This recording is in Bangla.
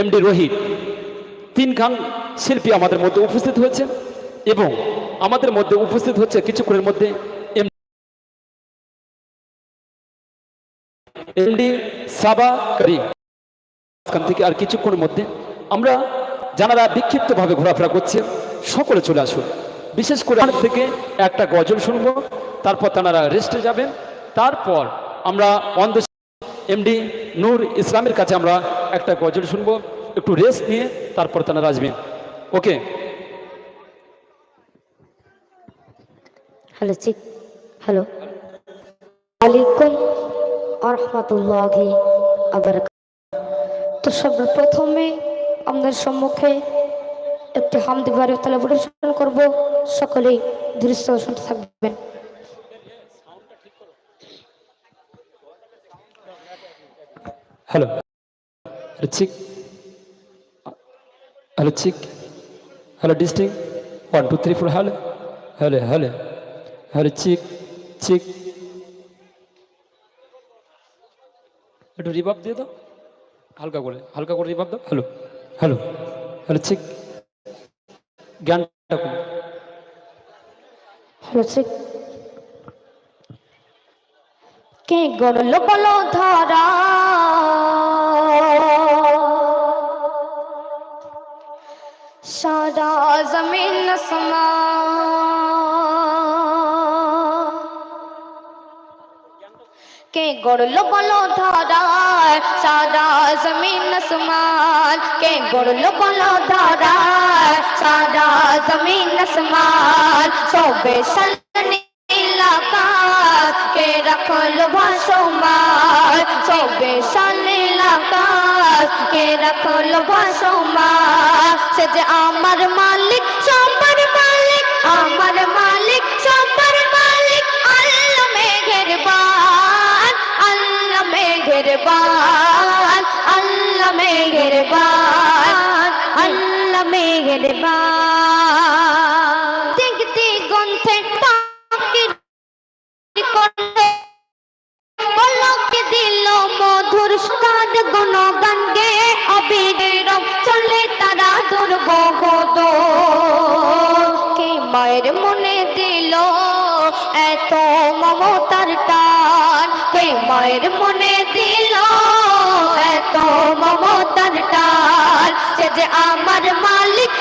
এমডি রোহিত তিনখান শিল্পী আমাদের মধ্যে উপস্থিত হয়েছে এবং আমাদের মধ্যে উপস্থিত হচ্ছে কিছুক্ষণের মধ্যে এমডি সাবা করিম থেকে আর কিছুক্ষণের মধ্যে আমরা যারা বিক্ষিপ্তভাবে ঘোরাফেরা করছে, সকলে চলে আসুন। বিশেষ করে আমার থেকে একটা গজল শুনব, তারপর তারা রেস্টে যাবেন, তারপর আমরা অন্ধ এমডি নূর ইসলামের কাছে আমরা একটা গজল শুনব, একটু রেস্ট নিয়ে তারপর তারা আসবেন ওকে হ্যালো চিক হ্যালো আলাইকুম আরহামতুল্লাহি তো সর্বপ্রথমে আমাদের সম্মুখে একটি হামদি বাড়ি তালা করব। সকলেই দৃশ্য শুনতে থাকবেন। Hello check hello check hello district one two three four hello hello hello hello check check একটু রিভাব দিয়ে দাও। হালকা করে হালকা করে রিভাব দাও। হ্যালো হ্যালো হ্যালো চিক জ্ঞানটা কম। হ্যালো চিক কে গড়ল বলো ধরা? সারা জমিন সমা কে গড়ল বলো ধরায়? সারা জমিন আসমান। কে গড়ল বলো ধরায়? সারা জমিন আসমান। সবে কে রাখল ভাসমান? সবে নীলাকাশ কে রাখল ভাসমান সে যে আমার মালিক সবার মালিক, আমার মালিক সবার মালিক, আল্লাহ মেঘের বান আল্লাহ মেঘের বান আল্লাহ মেঘের বান আল্লাহ মেঘের বান দেখতে গন্থে পাখির কণ্ঠে পলকে দিল মধুর স্বাদ, গুণগান কত কি মায়ের মনে দিল এত মমতার টান? কে মায়ের মনে দিল এত মমতার টান? সে যে আমার মালিক